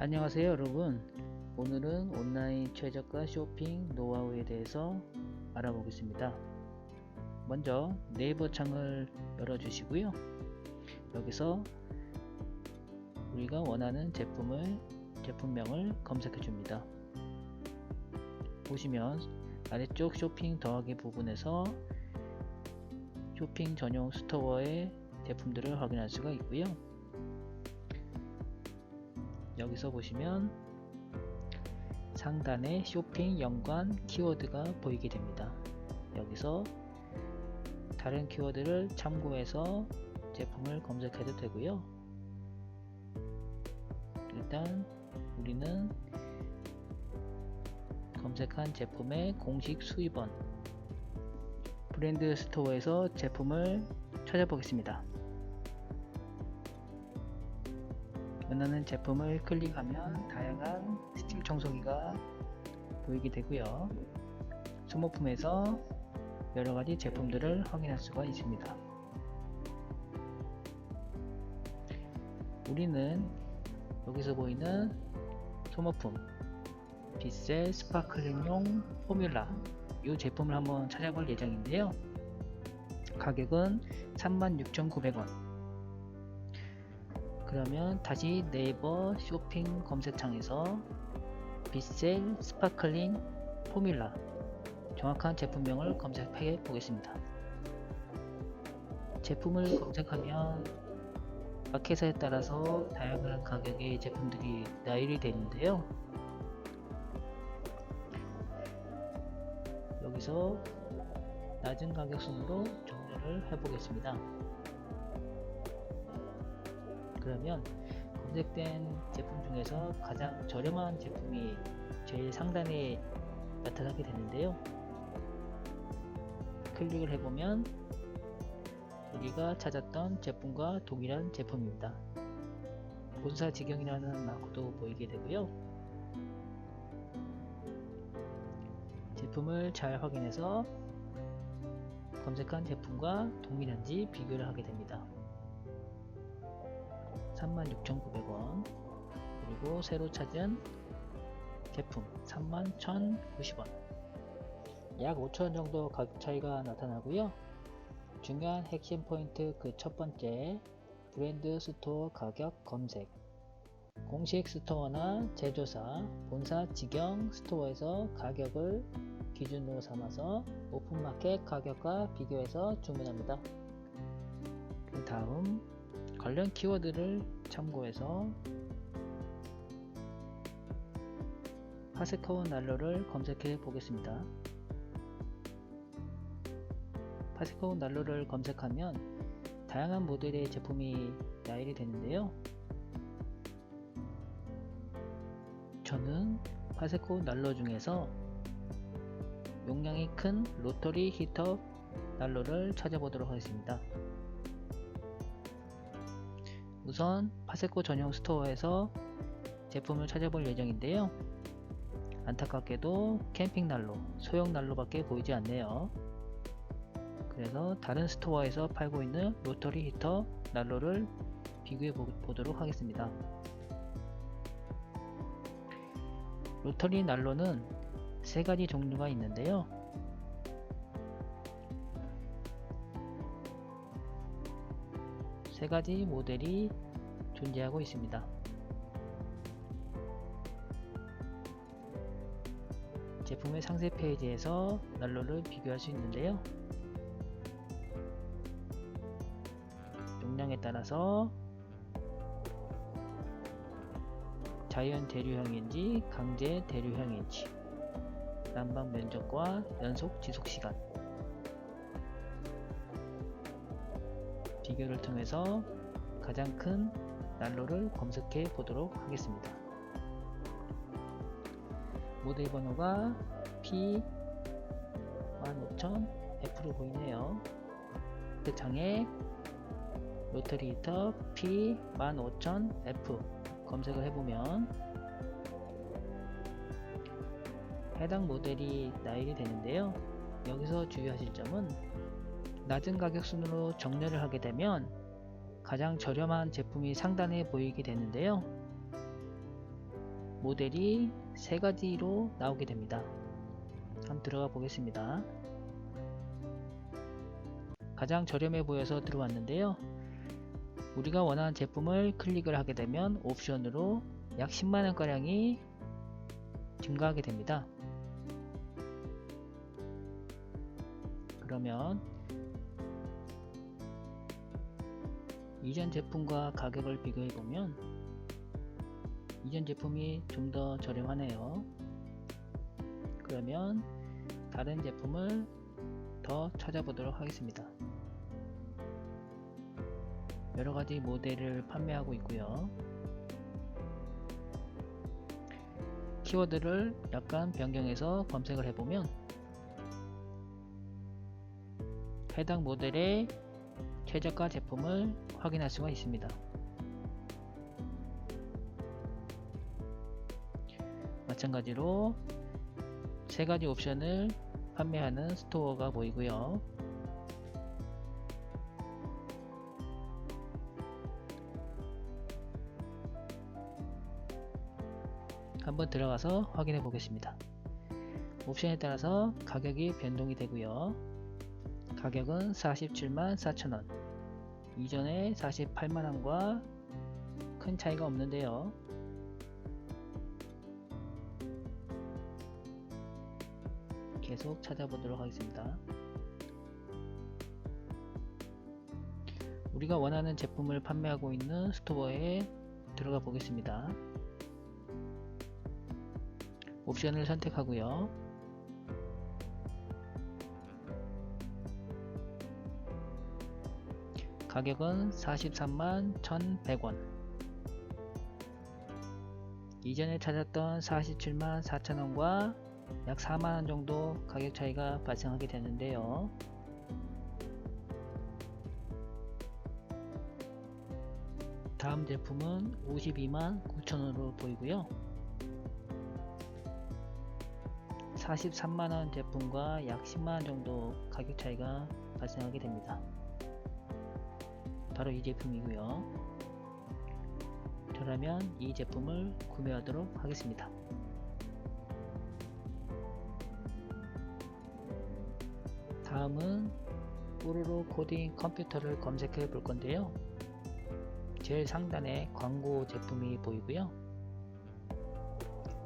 안녕하세요 여러분. 오늘은 온라인 최저가 쇼핑 노하우에 대해서 알아보겠습니다. 먼저 네이버 창을 열어 주시고요. 여기서 우리가 원하는 제품을 제품명을 검색해 줍니다. 보시면 아래쪽 쇼핑 더하기 부분에서 쇼핑 전용 스토어의 제품들을 확인할 수가 있고요 여기서 보시면 상단에 쇼핑 연관 키워드가 보이게 됩니다. 여기서 다른 키워드를 참고해서 제품을 검색해도 되고요. 일단 우리는 검색한 제품의 공식 수입원 브랜드 스토어에서 제품을 찾아보겠습니다. 원하는 제품을 클릭하면 다양한 스팀 청소기가 보이게 되고요. 소모품에서 여러가지 제품들을 확인할 수가 있습니다. 우리는 여기서 보이는 소모품 빗셀 스파클링용 포뮬라 이 제품을 한번 찾아볼 예정인데요. 가격은 36,900원 그러면 다시 네이버 쇼핑 검색창에서 빗셀 스파클링 포뮬라 정확한 제품명을 검색해 보겠습니다. 제품을 검색하면 마켓에 따라서 다양한 가격의 제품들이 나열이 되는데요. 여기서 낮은 가격 순으로 정렬을 해 보겠습니다. 그러면 검색된 제품 중에서 가장 저렴한 제품이 제일 상단에 나타나게 되는데요. 클릭을 해보면 우리가 찾았던 제품과 동일한 제품입니다. 본사 직영이라는 마크도 보이게 되고요. 제품을 잘 확인해서 검색한 제품과 동일한지 비교를 하게 됩니다. 36,900원. 그리고 새로 찾은 제품 31,090원. 약 5,000원 정도 가격 차이가 나타나고요. 중요한 핵심 포인트 그 첫 번째 브랜드 스토어 가격 검색. 공식 스토어나 제조사, 본사 직영 스토어에서 가격을 기준으로 삼아서 오픈마켓 가격과 비교해서 주문합니다. 그 다음 관련 키워드를 참고해서 파스카운 난로를 검색해 보겠습니다. 파스카운 난로를 검색하면 다양한 모델의 제품이 나열이 되는데요. 저는 파세코 난로 중에서 용량이 큰 로터리 히터 난로를 찾아보도록 하겠습니다. 우선 파세코 전용 스토어에서 제품을 찾아볼 예정인데요. 안타깝게도 캠핑 난로, 소형 난로밖에 보이지 않네요. 그래서 다른 스토어에서 팔고 있는 로터리 히터 난로를 비교해 보도록 하겠습니다. 로터리 난로는 세 가지 종류가 있는데요. 세 가지 모델이 존재하고 있습니다. 제품의 상세 페이지에서 난로를 비교할 수 있는데요. 용량에 따라서 자연 대류형인지 강제 대류형인지 난방 면적과 연속 지속 시간 비교를 통해서 가장 큰 난로를 검색해 보도록 하겠습니다. 모델 번호가 P15000F로 보이네요. 그 장에 로터리 히터 P15000F 검색을 해보면 해당 모델이 나열이 되는데요. 여기서 주의하실 점은 낮은 가격 순으로 정렬을 하게 되면 가장 저렴한 제품이 상단에 보이게 되는데요. 모델이 세 가지로 나오게 됩니다. 한번 들어가 보겠습니다. 가장 저렴해 보여서 들어왔는데요. 우리가 원하는 제품을 클릭을 하게 되면 옵션으로 약 10만원가량이 증가하게 됩니다. 그러면 이전 제품과 가격을 비교해 보면 이전 제품이 좀 더 저렴하네요. 그러면 다른 제품을 더 찾아보도록 하겠습니다. 여러가지 모델을 판매하고 있고요. 키워드를 약간 변경해서 검색을 해보면 해당 모델의 최저가 제품을 확인할 수가 있습니다. 마찬가지로 세 가지 옵션을 판매하는 스토어가 보이고요. 한번 들어가서 확인해 보겠습니다. 옵션에 따라서 가격이 변동이 되고요. 가격은 47만 4천원 이전에 48만원과 큰 차이가 없는데요. 계속 찾아보도록 하겠습니다. 우리가 원하는 제품을 판매하고 있는 스토어에 들어가 보겠습니다. 옵션을 선택하고요. 가격은 43만 1100원. 이전에 찾았던 47만 4천원과 약 4만원 정도 가격 차이가 발생하게 되는데요. 다음 제품은 52만 9천원으로 보이고요. 43만원 제품과 약 10만원 정도 가격 차이가 발생하게 됩니다 바로 이 제품이고요. 저라면 이 제품을 구매하도록 하겠습니다. 다음은 뽀로로 코딩 컴퓨터를 검색해 볼 건데요. 제일 상단에 광고 제품이 보이고요.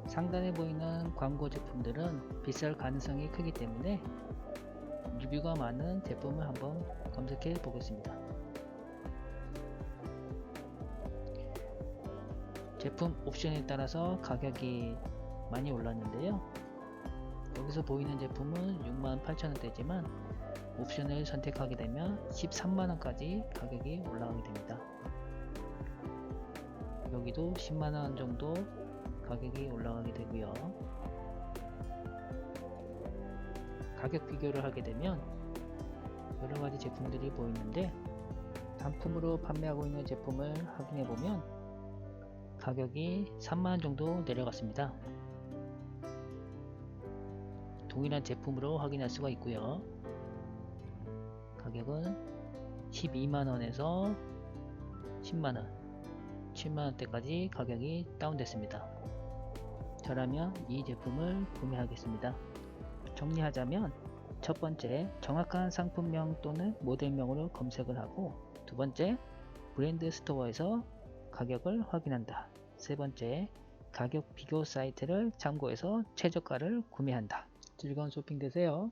상단에 보이는 광고 제품들은 비쌀 가능성이 크기 때문에 리뷰가 많은 제품을 한번 검색해 보겠습니다 제품 옵션에 따라서 가격이 많이 올랐는데요. 여기서 보이는 제품은 68,000원대지만 옵션을 선택하게 되면 13만원까지 가격이 올라가게 됩니다. 여기도 10만원 정도 가격이 올라가게 되고요. 가격 비교를 하게 되면 여러가지 제품들이 보이는데 단품으로 판매하고 있는 제품을 확인해 보면 가격이 3만원 정도 내려갔습니다. 동일한 제품으로 확인할 수가 있고요. 가격은 12만원에서 10만원 7만원대까지 가격이 다운됐습니다. 저라면 이 제품을 구매하겠습니다. 정리하자면 첫 번째 정확한 상품명 또는 모델명으로 검색을 하고 두 번째 브랜드 스토어에서 가격을 확인한다. 세 번째 가격 비교 사이트를 참고해서 최저가를 구매한다. 즐거운 쇼핑 되세요